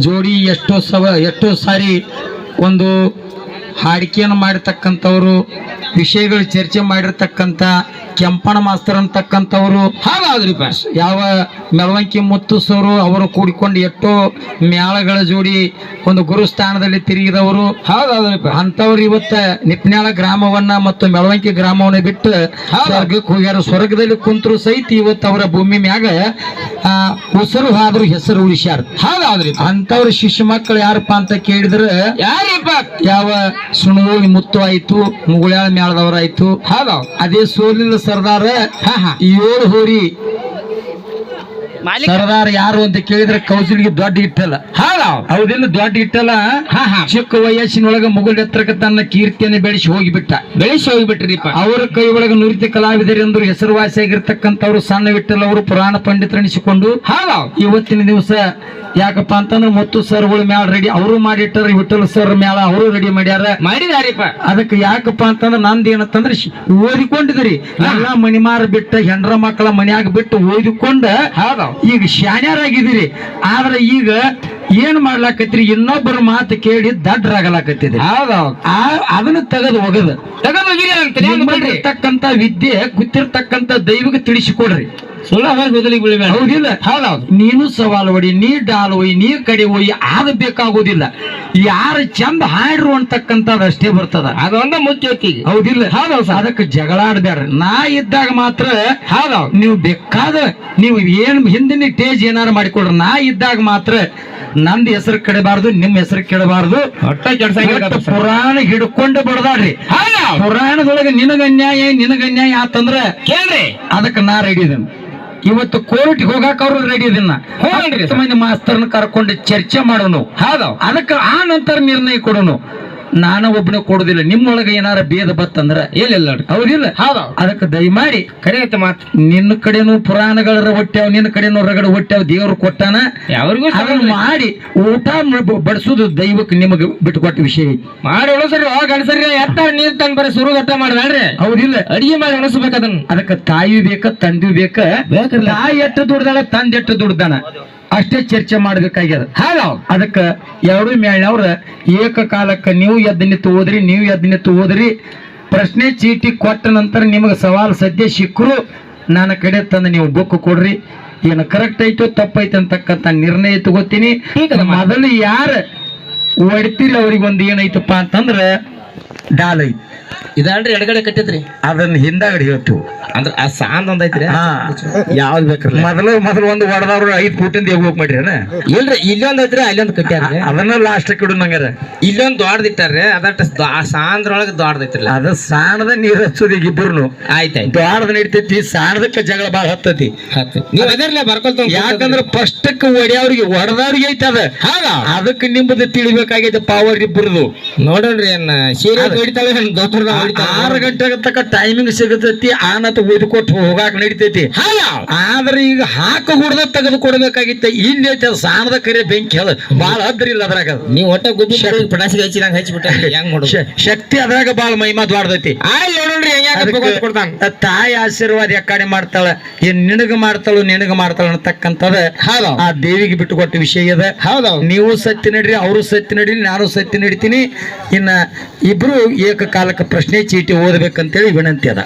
ಜೋಡಿ ಎಷ್ಟೋ ಸವ ಎಷ್ಟೋ ಸಾರಿ ಒಂದು ಹಾಡಿಕೆಯನ್ನು ಮಾಡಿರ್ತಕ್ಕಂಥವ್ರು ವಿಷಯಗಳು ಚರ್ಚೆ ಮಾಡಿರ್ತಕ್ಕಂಥ ಕೆಂಪಣ ಮಾಸ್ತರ್ ಅಂತಕ್ಕಂಥವ್ರು ಪಾಸ್ ಯಾವ ಮೆರವಣಿಗೆ ಮುತ್ತು ಸರು ಅವರು ಕೂಡಿಕೊಂಡು ಎಷ್ಟೋ ಮ್ಯಾಳಗಳ ಜೋಡಿ ಒಂದು ಗುರುಸ್ಥಾನದಲ್ಲಿ ತಿರುಗಿದವರು. ಹಾಗಾದ್ರಿ ಅಂತವ್ರು ಇವತ್ತ ನಿಪ್ನಾಳ ಗ್ರಾಮವನ್ನ ಮತ್ತು ಮೆಳವಂಕಿ ಗ್ರಾಮವನ್ನ ಬಿಟ್ಟು ಸ್ವರ್ಗಕ್ಕೆ ಹೋಗ್ಯಾರ. ಸ್ವರ್ಗದಲ್ಲಿ ಕುಂತರು ಸಹಿತ ಇವತ್ತು ಅವರ ಭೂಮಿ ಮ್ಯಾಗ ಉಸಿರು ಹಾದ್ರು ಹೆಸರು ಉಳಿಸ್ಯಾರ. ಹಾಗಾದ್ರಿ ಅಂತವ್ರ ಶಿಶು ಮಕ್ಕಳು ಯಾರಪ್ಪ ಅಂತ ಕೇಳಿದ್ರೆ ಯಾರಪ್ಪ ಯಾವ ಸುಣಗೋಳಿ ಮುತ್ತು ಆಯ್ತು ಮುಗುಳ್ಯಾಳ ಮ್ಯಾಳದವರಾಯ್ತು ಹೌದೌದು. ಅದೇ ಸೋಲಿನ ಸರ್ದಾರ ಹಾ ಹಾ. ಏಳು ಹೋರಿ ಸರ್ದಾರ್ ಯಾರು ಅಂತ ಕೇಳಿದ್ರೆ ಕೌಸಲ್ಗೆ ದೊಡ್ಡ ಇಟ್ಟಲ್ಲ ಹೌದಿಲ್ಲ ದೊಡ್ಡ ಇಟ್ಟಲ್ಲ ಚಿಕ್ಕ ವಯಸ್ಸಿನೊಳಗ ಮುಗುಲ್ ಎತ್ತರಕ್ಕೆ ತನ್ನ ಕೀರ್ತಿಯನ್ನು ಬೆಳೆಸಿ ಹೋಗಿಬಿಟ್ಟ. ಬೆಳೆಸಿ ಹೋಗ್ಬಿಟ್ರಿಪ್ಪ ಅವರ ಕೈ ಒಳಗ ನುರಿತ ಕಲಾವಿದರೆಂದು ಹೆಸರುವಾಸಿಯಾಗಿರ್ತಕ್ಕಂಥವ್ರು ಸಣ್ಣ ವಿಠಲ್ ಅವರು ಪುರಾಣ ಪಂಡಿತರೆನಿಸಿಕೊಂಡು ಹೌದೌದು ಇವತ್ತಿನ ದಿವಸ ಯಾಕಪ್ಪ ಅಂತಂದ್ರೆ ಮತ್ತು ಸರ್ಗಳು ಮ್ಯಾಲ ರೆಡಿ ಅವರು ಮಾಡಿಟ್ಟಾರ ವಿಠಲ್ ಸರ್ ಮ್ಯಾಲ ಅವರು ರೆಡಿ ಮಾಡ್ಯಾರ. ಮಾಡಿದಾರಿಪ್ಪ ಅದಕ್ಕೆ ಯಾಕಪ್ಪ ಅಂತಂದ್ರೆ ನಂದು ಏನಂತಂದ್ರೆ ಓದಿಕೊಂಡಿದ್ರಿ. ಎಲ್ಲ ಮಣಿಮಾರ ಬಿಟ್ಟ ಹೆಂಡ್ರ ಮಕ್ಕಳ ಮನ್ಯಾಗ ಬಿಟ್ಟು ಓದಿಕೊಂಡ ಹೌದೌದು ಈಗ ಶಾನ್ಯರಾಗಿದ್ದೀರಿ ಆದ್ರೆ ಈಗ ಏನ್ ಮಾಡ್ಲಾಕತ್ರಿ ಇನ್ನೊಬ್ಬರ ಮಾತು ಕೇಳಿ ಆ ಅದನ್ನ ತೆಗೆದು ಹೋಗದು ತಗದಿರ್ತಕ್ಕಂತ ಇರ್ತಕ್ಕಂತ ವಿದ್ಯೆ ಗೊತ್ತಿರ್ತಕ್ಕಂತ ದೈವಕ್ಕೆ ತಿಳಿಸಿಕೊಡ್ರಿ. ಹೌದಿಲ್ಲ? ನೀನು ಸವಾಲು ಹೊಡಿ ನೀ ಡಾಲ್ ಒಯ್ ನೀ ಕಡೆ ಒಯ್ ಆದ ಬೇಕಾಗೋದಿಲ್ಲ. ಯಾರು ಚಂದ ಹಾಡ್ರು ಅಂತಕ್ಕಂಥದ್ದು ಅಷ್ಟೇ ಬರ್ತದ. ಅದೊಂದ ಮುಚ್ಚಿ ಹೌದಿಲ್ಲ? ಹೌದು ಅದಕ್ಕೆ ಜಗಳಾಡ್ಬೇಡ್ರಿ ನಾ ಇದ್ದಾಗ ಮಾತ್ರ ನೀವು ಬೇಕಾದ ನೀವು ಏನ್ ಹಿಂದಿನ ಟೇಜ್ ಏನಾರು ಮಾಡಿಕೊಡ್ರಿ. ನಾ ಇದ್ದಾಗ ಮಾತ್ರ ನಂದ್ ಹೆಸರು ಕೆಡಬಾರ್ದು ನಿಮ್ ಹೆಸರು ಕೆಡಬಾರ್ದು. ಪುರಾಣ ಹಿಡ್ಕೊಂಡು ಬಡದಾಡ್ರಿ ಪುರಾಣದೊಳಗೆ ನಿನಗ ಅನ್ಯಾಯ ನಿನಗ ಅನ್ಯಾಯ ಆತಂದ್ರ ಕೇಳ್ರಿ. ಅದಕ್ಕೆ ನಾ ರೆಡಿ ಇದೀನಿ. ಇವತ್ತು ಕೋರ್ಟ್ ಹೋಗಾಕ ಅವ್ರು ರೆಡಿ ಇದನ್ನ ಮಂದಿ ಮಾಸ್ತರ್ನ ಕರ್ಕೊಂಡು ಚರ್ಚೆ ಮಾಡೋನು. ಹೌದೌದು ಅದಕ್ಕೆ ಆ ನಂತರ ನಿರ್ಣಯ ಕೊಡೋನು. ನಾನು ಒಬ್ಬನೇ ಕೊಡುದಿಲ್ಲ. ನಿಮ್ಮೊಳಗೆ ಏನಾರ ಭೇದ ಬತ್ತಂದ್ರ ನೋಡ್ರಿ. ಹೌದಿಲ್ಲ ಅದಕ್ಕೆ ದಯಮಾಡಿ ಕರೆ ಐತೆ ಮಾತು. ನಿನ್ನ ಕಡೆನು ಪುರಾಣಗಳ ಹೊಟ್ಟ್ಯಾವ ನಿನ್ನ ಕಡೆನೂ ರಗಡ ಹೊಟ್ಟ್ಯಾವ ದೇವ್ರು ಕೊಟ್ಟಾನ? ಯಾವ್ರಿಗೂ ಅದನ್ನ ಮಾಡಿ ಊಟ ಬಡಿಸೋದು ದೈವಕ್ಕೆ ನಿಮಗೆ ಬಿಟ್ಟುಕೊಟ್ಟ ವಿಷಯ ಮಾಡಿ ಸರಿ ಗಣಸರಿ ಎತ್ತ ನೀರ್ ತಂದ್ ಬರೀ ಸುರು ಗಟ್ಟ ಮಾಡ್ದಾಳ್ರಿ ಹೌದಿಲ್ಲ ಅಡಿಗೆ ಮಾಡಿ ಉಣಿಸ್ಬೇಕು ಅದನ್ನ. ಅದಕ್ಕೆ ತಾಯಿ ಬೇಕ ತಂದಿ ಬೇಕ. ತಾಯಿ ಎಷ್ಟು ದುಡ್ದಾಳ ತಂದೆ ಎಷ್ಟು ದುಡ್ದಾನ? ಅಷ್ಟೇ ಚರ್ಚೆ ಮಾಡ್ಬೇಕಾಗ್ಯದ. ಹಾಗ ಅದಕ್ಕ ಎರಡು ಮೇಳ್ನವ್ರ ಏಕಕಾಲಕ್ಕೆ ನೀವು ಎದ್ದು ನಿಂತು ಓದ್ರಿ ನೀವು ಎದ್ದು ನಿಂತು ಓದ್ರಿ ಪ್ರಶ್ನೆ ಚೀಟಿ ಕೊಟ್ಟ ನಂತರ ನಿಮಗೆ ಸವಾಲು ಸದ್ಯ ಸಿಕ್ಕರು ನನ್ನ ಕಡೆ ತಂದು ನೀವು ಬುಕ್ ಕೊಡ್ರಿ. ಏನು ಕರೆಕ್ಟ್ ಐತೋ ತಪ್ಪೈತೆ ಅಂತಕ್ಕಂಥ ನಿರ್ಣಯ ತಗೋತೀನಿ. ಮೊದಲು ಯಾರ ಹೊಡ್ತೀರಿ ಅವ್ರಿಗೆ ಒಂದು ಏನೈತಪ್ಪ ಅಂತಂದ್ರೆ ಡಾಲ್. ಐತಿ ಇದಲ್ರಿ ಎಡಗಡೆ ಕಟ್ಟಿದ್ರಿ. ಅದನ್ನ ಹಿಂದಾಗಡೆ ಹೇಳ್ತೀವಿ. ಅಂದ್ರ ಆ ಸಾಂದ್ ಒಂದ್ ಐತ್ರಿ? ಯಾವ್ದು ಬೇಕ್ರಿ ಮೊದಲು ಮೊದಲು ಒಂದು ಹೊಡೆದವ್ರು ಐದ್ ಫೂಟಿಂದ ಹೋಗ್ ಮಾಡ್ರಿ ಇಲ್ರಿ ಇಲ್ಲೊಂದ್ ಐತ್ರಿ ಅಲ್ಲೊಂದ್ ಕಟ್ಟ್ಯಾರ್ರಿ ಅದನ್ನ ಲಾಸ್ಟ್ ಕಿಡು ನಂಗಾರ ಇಲ್ಲೊಂದ್ ದೊಡ್ಡದಿಟ್ಟಾರ್ರಿ ಅದಟ್ಟ ದ- ಆ ಸಾಂದ್ರೊಳಗ ದೊಡ್ಡದೈತ್ರಿ ಅದ ಸಾಣದ ನೀರ್ ಹಚ್ಚೋದು ಈಗ ಇಬ್ಬರು ಆಯ್ತಾಯ್ತು. ನಡಿತೈತಿ ಸಾಣದಕ್ಕ ಜಗಳ ಬಾಳ ಹತ್ತೈತಿ. ಹತ್ತು ನೀವ್ ಅದರ್ಲೆ ಬರ್ಕೊಳ್ತ ಯಾಕಂದ್ರ ಫಸ್ಟಕ್ ಒಡೆಯವ್ರಿಗೆ ಹೊಡೆದವ್ರಿಗೆ ಐತಿ ಅದ. ಅದಕ್ಕೆ ನಿಮ್ಮದು ತಿಳಿಬೇಕಾಗೈತೆ ಪಾವರ್ ಇಬ್ಬರದು ನೋಡ್ರಿ ಅನ್ನ ಸೀರೆ ಹೊಡಿತಾಳೆ ದೊಡ್ಡ ಆರು ಗಂಟೆ ತಕ್ಕ ಟೈಮಿಂಗ್ ಸಿಗತೈತಿ ಆನತ್ ಒಯ್ದುಕೊಟ್ಟು ಹೋಗಾಕ ನಡಿತೈತಿ. ಆದ್ರೆ ಈಗ ಹಾಕ ಹುಡ್ದ ತೆಗೆದು ಕೊಡ್ಬೇಕಾಗಿತ್ತ. ಅದು ಸಾಣದ ಕರೆ ಬೆಂಕಿ ಹೇಳ ಬಾಳ ಹದ್ರಿಲ್ಲ ಅದ್ರಾಗ. ನೀವು ಒಟ್ಟ ಗುಬ್ಬಿ ಪಟಾಸಿಗೆ ನಂಗೆ ಹಚ್ಚಿಬಿಟ್ಟ ಹೆಂಗ್ ಮಾಡೋದು? ಶಕ್ತಿ ಅದ್ರಾಗ ಬಾಳ ಮಹಿಮಾ ದ್ವಾಡ್ದೈತಿ ತಾಯಿ ಆಶೀರ್ವಾದ ಯಾಕಡೆ ಮಾಡ್ತಾಳ? ಏನ್ ನಿನಗ ಮಾಡ್ತಾಳು ನಿನಗ ಮಾಡ್ತಾಳ ಅನ್ನತಕ್ಕಂಥದ ಹೌದು. ಆ ದೇವಿಗೆ ಬಿಟ್ಟು ಕೊಟ್ಟ ವಿಷಯ ಅದ ಹೌದೌದು ನೀವು ಸತ್ಯ ನಡ್ರಿ ಅವರು ಸತ್ಯ ನಡೀರಿ ನಾನು ಸತ್ಯ ನಡಿತೀನಿ. ಇನ್ನ ಇಬ್ರು ಏಕಕಾಲಕ್ಕೆ ಪ್ರಶ್ನೆ ಚೀಟಿ ಓದ್ಬೇಕಂತೇಳಿ ವಿನಂತಿ ಅದ.